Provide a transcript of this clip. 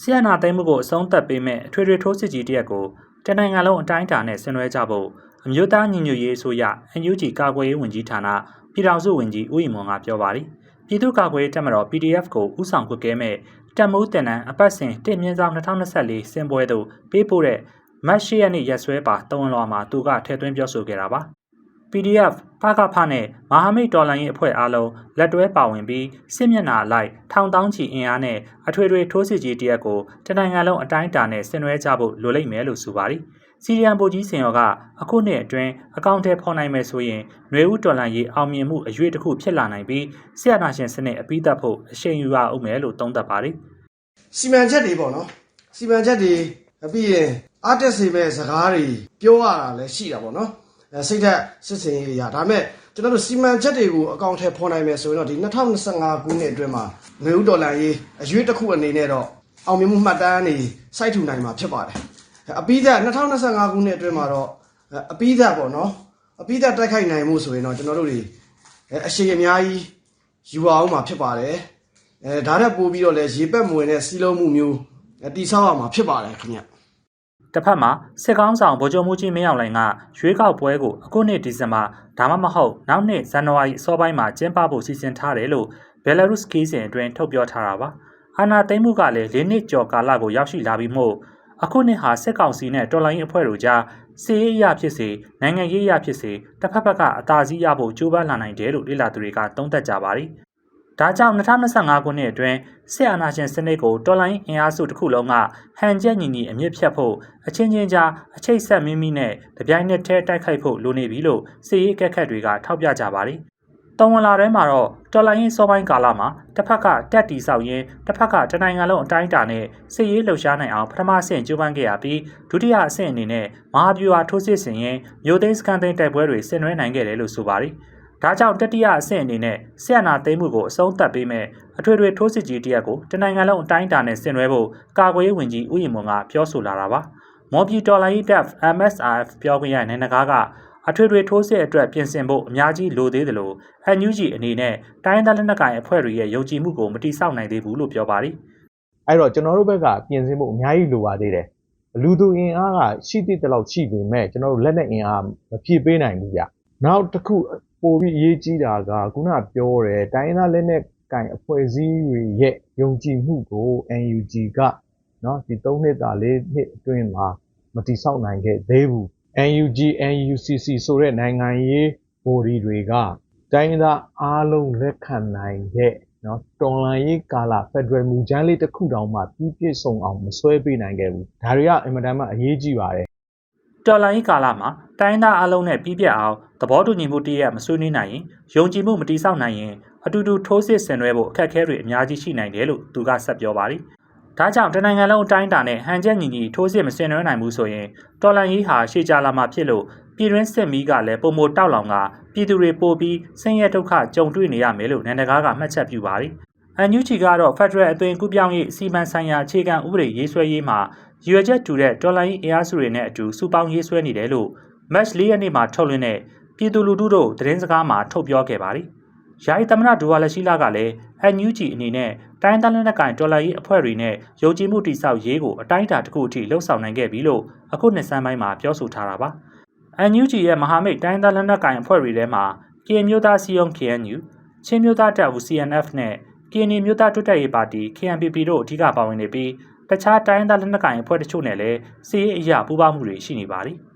ဆီယနာသိမ်းမှုကိုအဆုံးသတ်ပေးမဲ့အထွေထွေထိုးစစ်ကြီးတရက်ကိုတနင်္ဂနွေလုံးအတိုင်းအတာနဲ့ဆင်နွှဲကြဖို့အမျိုးသားညီညွတ်ရေးအစိုးရ NUG ကာကွယ်ရေးဝန်ကြီးဌာနပြည်ထောင်စုဝန်ကြီးဦးရီမွန်ကပြောပါတယ်။ပြည်သူ့ကာကွယ်ရေးတပ်မတော် PDF ကိုဥဆောင်ကွက်ကဲမဲ့တပ်မိုးတင်နန်းအပတ်စဉ်တင်မြင့်ဆောင်2024စင်ပွဲသို့ပေးပို့တဲ့မတ်ရှိရက်နေ့ရက်စွဲပါတဝန်လွှာမှာသူကထည့်သွင်းပြောဆိုခဲ့တာပါ။ PDF ပကဖနဲ့မဟာမိတ်တော်လှန်ရေးအဖွဲ့အားလုံးလက်တွဲပါဝင်ပြီးစစ်မျက်နှာအလိုက်ထောင်တောင်းချီအင်အားနဲ့အထွေထွေထိုးစစ်ကြီးတရက်ကိုတနိုင်ငံလုံးအတိုင်းအတာနဲ့ဆင်နွှဲကြဖို့လိုလိမ့်မယ်လို့ဆိုပါတယ်။စီရီယန်ဗိုလ်ကြီးစင်ရောကအခုနှစ်အတွင်းအကောင့်ထဲဖော်နိုင်မယ်ဆိုရင်ຫນွေဦးတော်လှန်ရေးအောင်မြင်မှုအရွေးတစ်ခုဖြစ်လာနိုင်ပြီးဆရာနာရှင်စနစ်အပိသက်ဖို့အရှိန်ယူရအောင်မယ်လို့သုံးသပ်ပါတယ်။စီမံချက်တွေပေါ့နော်စီမံချက်တွေပြီးရင်အားတက်စေမဲ့စကားတွေပြောရတာလည်းရှိတာပေါ့နော်အဲ စိတ်သက်စစ်စင်ရေးတွေရဒါပေမဲ့ကျွန်တော်တို့စီမံချက်တွေကိုအကောင့်ထဲဖော်နိုင်မယ်ဆိုရင်တော့ဒီ2025ခုနှစ်အတွင်းမှာငွေဥဒေါ်လာရေးအရွေးတစ်ခုအနေနဲ့တော့အောင်မြင်မှုမှတ်တမ်းတွေစိုက်ထူနိုင်မှာဖြစ်ပါတယ်အပိသက်2025ခုနှစ်အတွင်းမှာတော့အပိသက်ပေါ့နော်အပိသက်တိုက်ခိုက်နိုင်မှုဆိုရင်တော့ကျွန်တော်တို့တွေအရှိန်အများကြီးယူအောင်မှာဖြစ်ပါတယ်အဲဒါနဲ့ပို့ပြီးတော့လဲရေပက်မဝင်တဲ့စီးလုံးမှုမျိုးတိဆောက်ရမှာဖြစ်ပါတယ်ခင်ဗျ တစ်ဖက်မှာစစ်ကောင်းဆောင်ဗိုလ်ချုပ်မှုကြီးမင်းအောင်လှိုင်ကရွေးကောက်ပွဲကိုအခုနှစ်ဒီဇင်ဘာဒါမှမဟုတ်နောက်နှစ်ဇန်နဝါရီအစောပိုင်းမှာကျင်းပဖို့စီစဉ်ထားတယ်လို့ဘယ်လာရုစ်ခီးစဉ်အတွင်းထုတ်ပြောထားတာပါအာနာသိမ့်မှုကလည်း၄နှစ်ကျော်ကာလကိုရောက်ရှိလာပြီးမို့အခုနှစ်ဟာစစ်ကောင်စီနဲ့တော်လိုင်းအဖွဲ့တို့ကြားစီးရေးရဖြစ်စေနိုင်ငံရေးရဖြစ်စေတစ်ဖက်ဖက်ကအသာစီးရဖို့ကြိုးပမ်းလာနိုင်တယ်လို့လေ့လာသူတွေကသုံးသပ်ကြပါတယ် ဒါကြောင့်2025ခုနှစ်အတွင်းစစ်အာဏာရှင်စနစ်ကိုတော်လိုင်းအင်အားစုတစ်ခုလုံးကဟန်ချက်ညီညီအမြင့်ဖြတ်ဖို့အချင်းချင်းကြားအချိတ်ဆက်မိမိနဲ့တပြိုင်နက်တည်းတိုက်ခိုက်ဖို့လိုနေပြီလို့စစ်ရေးကက်ခတ်တွေကထောက်ပြကြပါတယ်။တောင်ဝင်လာထဲမှာတော့တော်လိုင်းရင်စောပိုင်းကာလမှာတစ်ဖက်ကတက်တီဆောက်ရင်းတစ်ဖက်ကတနိုင်ငံလုံးအတိုင်းအတာနဲ့စစ်ရေးလှုပ်ရှားနိုင်အောင်ပထမဆင့်ကြိုးပမ်းခဲ့ရပြီးဒုတိယအဆင့်အနေနဲ့မဟာဗျူဟာထိုးစစ်ဆင်ရင်မြို့သိမ်းစကန်သိမ်းတိုက်ပွဲတွေဆင်နွှဲနိုင်ခဲ့တယ်လို့ဆိုပါတယ်။ ဒါကြောင့်တတိယအဆင့်အနေနဲ့ဆီယနာသိမ်းမှုကိုအဆုံးသတ်ပေးမဲ့အထွေထွေထိုးစစ်ကြီးတရက်ကိုတနိုင်ငံလုံးအတိုင်းအတာနဲ့ဆင်နွှဲဖို့ကာကွယ်ရေးဝန်ကြီးဦးရင်မွန်ကပြောဆိုလာတာပါ။မော်ပြည်တော်လိုင်းတပ် MSRF ပြောခွင့်ရနိုင်နဂါကအထွေထွေထိုးစစ်အတွက်ပြင်ဆင်ဖို့အများကြီးလိုသေးတယ်လို့ NUG အနေနဲ့တိုင်းဒေသလက်နက်ကိုင်အဖွဲ့တွေရဲ့ယုံကြည်မှုကိုမတိဆောက်နိုင်သေးဘူးလို့ပြောပါတယ်အဲ့တော့ကျွန်တော်တို့ဘက်ကပြင်ဆင်ဖို့အများကြီးလိုပါသေးတယ်လူသူအင်အားကရှိသည့်တလောက်ရှိပေမဲ့ကျွန်တော်တို့လက်နက်အင်အားမဖြည့်ပေးနိုင်ဘူးဗျနောက်တစ်ခု ပိုပြီးအရေးကြီးတာကခုနပြောတယ်တိုင်းသားလက်နက်ကင်အဖွဲ့အစည်းတွေရဲ့ယုံကြည်မှုကို NUG ကနော်ဒီ3နှစ်တာ4နှစ်အတွင်းမှာမတိဆောက်နိုင်ခဲ့သေးဘူး NUG NUCC ဆိုတဲ့နိုင်ငံရေး body တွေကတိုင်းသားအားလုံးလက်ခံနိုင်တဲ့နော်တော်လန်ရေးကာလဖက်ဒရယ်မူချမ်းလေးတစ်ခုတောင်မှပြီးပြည့်စုံအောင်မဆွဲပေးနိုင်ခဲ့ဘူးဒါတွေကအင်မတန်မှအရေးကြီးပါတယ်။ တော်လိုင်းကာလမှာတိုင်းသားအလုံးနဲ့ပြီးပြတ်အောင်သဘောတူညီမှုတရက်မဆွေးနွေးနိုင်ရင်ယုံကြည်မှုမတိဆောက်နိုင်ရင်အတူတူထိုးစစ်ဆင်နွှဲဖို့အခက်အခဲတွေအများကြီးရှိနိုင်တယ်လို့သူကဆက်ပြောပါတယ်။ဒါကြောင့်တနိုင်ငံလုံးအတိုင်းအတာနဲ့ဟန်ချက်ညီညီထိုးစစ်မဆင်နွှဲနိုင်ဘူးဆိုရင်တော်လန်ရေးဟာရှေ့ကြလာမှာဖြစ်လို့ပြည်တွင်းစစ်မီးကလည်းပုံမတောက်လောင်ကပြည်သူတွေပိုပြီးဆင်းရဲဒုက္ခကြုံတွေ့နေရမယ်လို့နိုင်ငံတကာကမှတ်ချက်ပြုပါတယ်။ NUG ကတော့ Federal အသွင်ကူးပြောင်းရေးစီမံဆိုင်ရာအခြေခံဥပဒေရေးဆွဲရေးမှာ ရွေချက်တူတဲ့တော်လိုင်းအင်အားစုတွေနဲ့အတူစုပေါင်းရေးဆွဲနေတယ်လို့ match ၄ရက်နေ့မှာထုတ်လွှင့်တဲ့ပြည်သူလူထုတို့သတင်းစကားမှာထုတ်ပြောခဲ့ပါတယ်။ယာယီသမ္မတဒူဝါလက်ရှိလာကလည်း NUG အနေနဲ့တိုင်းသားလက်နက်ကိုင်တော်လှန်ရေးအဖွဲ့တွေနဲ့ယုံကြည်မှုတိစောက်ရေးကိုအတိုင်းအတာတစ်ခုအထိလှုပ်ဆောင်နိုင်ခဲ့ပြီလို့အခုနှစ်ဆန်းပိုင်းမှာပြောဆိုထားတာပါ။ NUG ရဲ့မဟာမိတ်တိုင်းသားလက်နက်ကိုင်အဖွဲ့တွေထဲမှာ KN မျိုးသားစီယုံ KNU ချင်းမျိုးသားတပ်ဦး CNF နဲ့ KN မျိုးသားတွတ်တက်ရေးပါတီ KNPP တို့အဓိကပါဝင်နေပြီး တခြားတိုင်းသားလက်နက်ကိုင်အဖွဲ့တချို့နဲ့လည်းစီးရေးအရာပူးပေါင်းမှုတွေရှိနေပါတယ်။